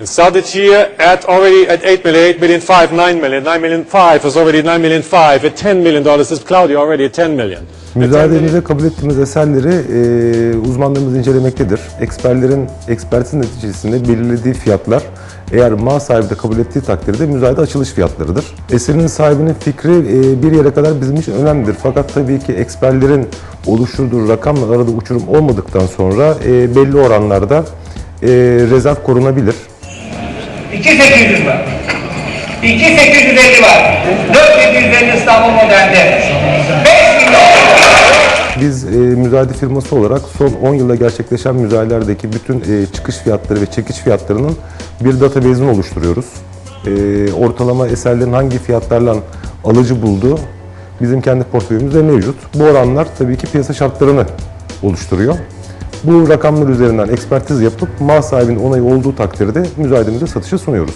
It started here at already at 8 million, 8 million 5, 9 million, 9 million 5 is already 9 million 5, at 10 million dollars is Claudio already at 10 million. At 10 million. Müzayedenizde kabul ettiğimiz eserleri e, uzmanlarımız incelemektedir. Eksperlerin ekspertiz neticesinde belirlediği fiyatlar eğer mal sahibi de kabul ettiği takdirde müzayede açılış fiyatlarıdır. Eserin sahibinin fikri e, bir yere kadar bizim için önemlidir. Fakat tabii ki eksperlerin oluşturduğu rakamla arada uçurum olmadıktan sonra e, belli oranlarda e, rezerv korunabilir. 2800 var. 2850 var. 4750 İstanbul modelde. 5 milyon. Biz e, müzayede firması olarak son 10 yılda gerçekleşen müzayedelerdeki bütün e, çıkış fiyatları ve çekiş fiyatlarının bir database'ini oluşturuyoruz. E, ortalama eserlerin hangi fiyatlarla alıcı bulduğu bizim kendi portföyümüzde mevcut. Bu oranlar tabii ki piyasa şartlarını oluşturuyor. Bu rakamlar üzerinden ekspertiz yapıp mal sahibinin onayı olduğu takdirde müzayedemize satışa sunuyoruz.